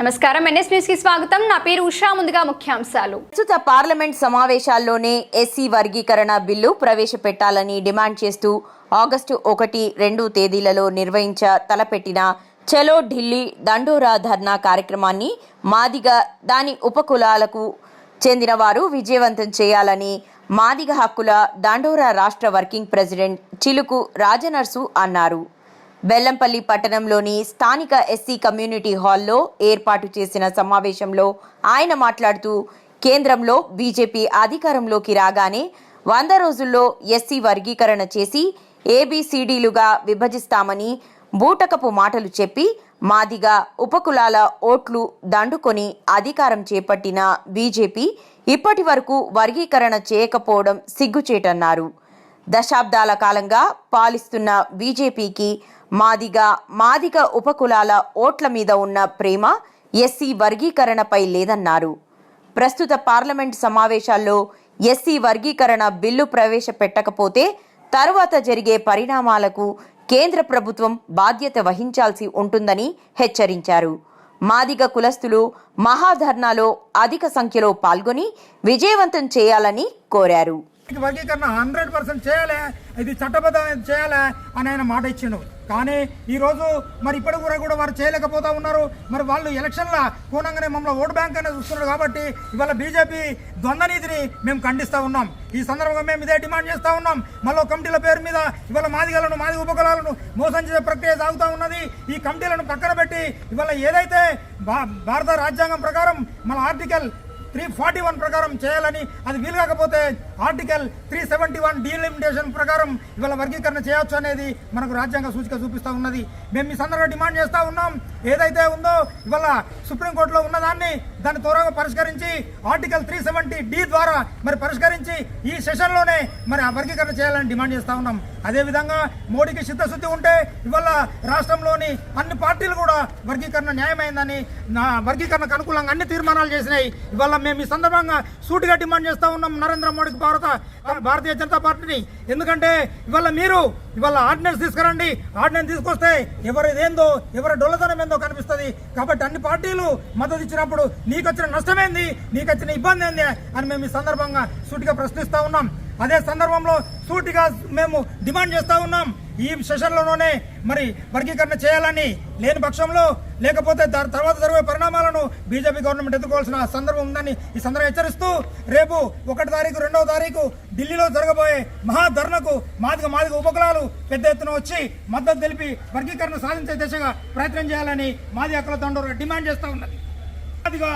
నమస్కారం. ఎన్ఎస్ న్యూస్కి స్వాగతం. నా పేరు ఉషా. ముందుగా ముఖ్యాంశాలు. ప్రస్తుత పార్లమెంట్ సమావేశాల్లోనే ఎస్సీ వర్గీకరణ బిల్లు ప్రవేశపెట్టాలని డిమాండ్ చేస్తూ ఆగస్టు ఒకటి రెండు తేదీలలో నిర్వహించ తలపెట్టిన చలో ఢిల్లీ దండోరా ధర్నా కార్యక్రమాన్ని మాదిగ దాని ఉపకులాలకు చెందిన వారు విజయవంతం చేయాలని మాదిగ హక్కుల దండోరా రాష్ట్ర వర్కింగ్ ప్రెసిడెంట్ చిలుకు రాజనర్సు అన్నారు. బెల్లంపల్లి పట్టణంలోని స్థానిక ఎస్సీ కమ్యూనిటీ హాల్లో ఏర్పాటు చేసిన సమావేశంలో ఆయన మాట్లాడుతూ కేంద్రంలో బీజేపీ అధికారంలోకి రాగానే వంద రోజుల్లో ఎస్సీ వర్గీకరణ చేసి ఏబిసిడీలుగా విభజిస్తామని బూటకపు మాటలు చెప్పి మాదిగా ఉపకులాల ఓట్లు దండుకొని అధికారం చేపట్టిన బీజేపీ ఇప్పటి వరకు వర్గీకరణ చేయకపోవడం సిగ్గుచేటన్నారు. దశాబ్దాల కాలంగా పాలిస్తున్న బీజేపీకి మాదిగ మాదిగ ఉపకులాల ఓట్ల మీద ఉన్న ప్రేమ ఎస్సీ వర్గీకరణపై లేదన్నారు. ప్రస్తుత పార్లమెంట్ సమావేశాల్లో ఎస్సీ వర్గీకరణ బిల్లు ప్రవేశపెట్టకపోతే తరువాత జరిగే పరిణామాలకు కేంద్ర ప్రభుత్వం బాధ్యత వహించాల్సి ఉంటుందని హెచ్చరించారు. మాదిగ కులస్తులు మహాధర్నాలో అధిక సంఖ్యలో పాల్గొని విజయవంతం చేయాలని కోరారు. వర్గీకరణ హండ్రెడ్ పర్సెంట్ చేయాలి. ఇది చట్టబద్ధం చేయాలి అని ఆయన మాట ఇచ్చిండు. కానీ ఈరోజు మరి ఇప్పటి కూడా కూడా వారు చేయలేకపోతా ఉన్నారు. మరి వాళ్ళు ఎలక్షన్ల కోణంగానే మమ్మల్ని ఓటు బ్యాంక్ అనేది చూస్తున్నారు కాబట్టి ఇవాళ బీజేపీ ద్వంద్వ నీతిని మేము ఖండిస్తూ ఉన్నాం. ఈ సందర్భంగా మేము ఇదే డిమాండ్ చేస్తూ ఉన్నాం. మళ్ళీ కమిటీల పేరు మీద ఇవాళ మాదిగలను మాదిగ ఉపకులాలను మోసం చేసే ప్రక్రియ సాగుతూ ఉన్నది. ఈ కమిటీలను పక్కన పెట్టి ఇవాళ ఏదైతే భా భారత రాజ్యాంగం ప్రకారం మన ఆర్టికల్ త్రీ ఫార్టీ వన్ ప్రకారం చేయాలని అది వీలు కాకపోతే article three seventy one delimitation ప్రకారం ఇవాళ వర్గీకరణ చేయొచ్చు అనేది మనకు రాజ్యాంగ సూచిక చూపిస్తూ ఉన్నది. మేము ఈ సందర్భంగా డిమాండ్ చేస్తూ ఉన్నాం. ఏదైతే ఉందో ఇవాళ సుప్రీంకోర్టులో ఉన్నదాన్ని దాన్ని త్వరగా పరిష్కరించి ఆర్టికల్ త్రీ సెవెంటీ డి ద్వారా మరి పరిష్కరించి ఈ సెషన్లోనే మరి ఆ వర్గీకరణ చేయాలని డిమాండ్ చేస్తూ ఉన్నాం. అదేవిధంగా మోడీకి చిత్తశుద్ధి ఉంటే ఇవాళ రాష్ట్రంలోని అన్ని పార్టీలు కూడా వర్గీకరణ న్యాయమైందని నా వర్గీకరణకు అనుకూలంగా అన్ని తీర్మానాలు చేసినాయి. ఇవాళ మేము ఈ సందర్భంగా సూటిగా డిమాండ్ చేస్తూ ఉన్నాం నరేంద్ర మోడీకి భారత భారతీయ జనతా పార్టీని. ఎందుకంటే ఇవాళ మీరు ఇవాళ ఆర్డినెన్స్ తీసుకురండి. ఆర్డినెన్స్ తీసుకొస్తే ఎవరిదేందో ఎవరి డొల్లతనం ఏందో కనిపిస్తుంది. కాబట్టి అన్ని పార్టీలు మద్దతు ఇచ్చినప్పుడు నీకు వచ్చిన నష్టమేంది? నీకు వచ్చిన ఇబ్బంది ఏంది అని మేము ఈ సందర్భంగా సూటిగా ప్రశ్నిస్తూ ఉన్నాం. అదే సందర్భంలో సూటిగా మేము డిమాండ్ చేస్తూ ఉన్నాం. ఈ సెషన్లోనే మరి వర్గీకరణ చేయాలని లేని పక్షంలో లేకపోతే దాని తర్వాత జరిగే పరిణామాలను బీజేపీ గవర్నమెంట్ ఎదుర్కోవాల్సిన సందర్భం ఉందని ఈ సందర్భం హెచ్చరిస్తూ రేపు ఒకటి తారీఖు రెండవ తారీఖు ఢిల్లీలో జరగబోయే మహాధర్నకు మాదిగ మాదిగ ఉపకులాలు పెద్ద ఎత్తున వచ్చి మద్దతు తెలిపి వర్గీకరణ సాధించే దిశగా ప్రయత్నం చేయాలని మాది అక్కల తండ్రి డిమాండ్ చేస్తూ ఉన్నది. మాదిగ